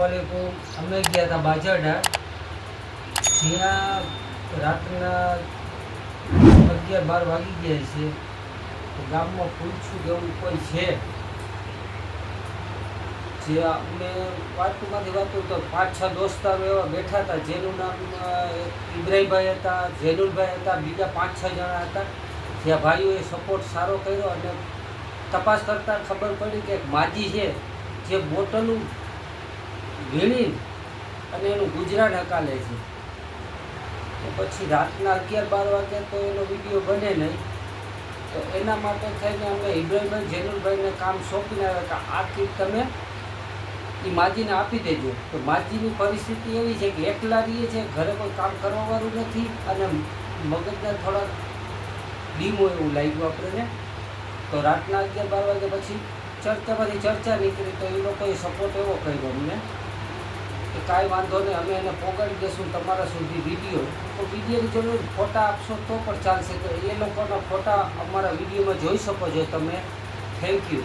વાલેકુમ અમે ગયા હતા બાજરડા જ્યાં રાતના અગિયાર બાર વાગી ગયા છે. ગામમાં પૂછ્યું કે એવું કોઈ છે? જે અમે વાતમાંથી વાતું તો પાંચ છ દોસ્તારો એવા બેઠા હતા જેનું નામ ઇબ્રાહીમભાઈ હતા, જેનુલભાઈ હતા, બીજા પાંચ છ જણા હતા. જ્યાં ભાઈઓએ સપોર્ટ સારો કર્યો અને તપાસ કરતાં ખબર પડી કે માજી છે. જે બોટલું વીણી અને એનું ગુજરાન હકાલે છે. તો પછી રાતના અગિયાર બાર વાગે તો એનો વીડિયો બને નહીં. તો એના માટે થઈને અમે ઇબ્રાહીમભાઈ જેનુલભાઈને કામ સોંપીને આવ્યા કે આ કીટ તમે એ માજીને આપી દેજો. તો માજીની પરિસ્થિતિ એવી છે કે એકલા રહીએ છે ઘરે કોઈ કામ કરવાવાળું નથી અને મગજના થોડા ડીમો એવું લાગ્યું આપણને. તો રાતના અગિયાર બાર વાગે પછી ચર્ચામાંથી ચર્ચા નીકળી તો એ લોકોએ સપોર્ટ એવો કર્યો અમને. કાંઈ વાંધો નહીં, અમે એને પોગાડી દઈશું તમારા સુધી વીડિયો. તો વિડીયોની જરૂર ફોટા આપશો તો પણ ચાલશે. તો એ લોકોના ફોટા અમારા વિડીયોમાં જોઈ શકો છો તમે. Thank you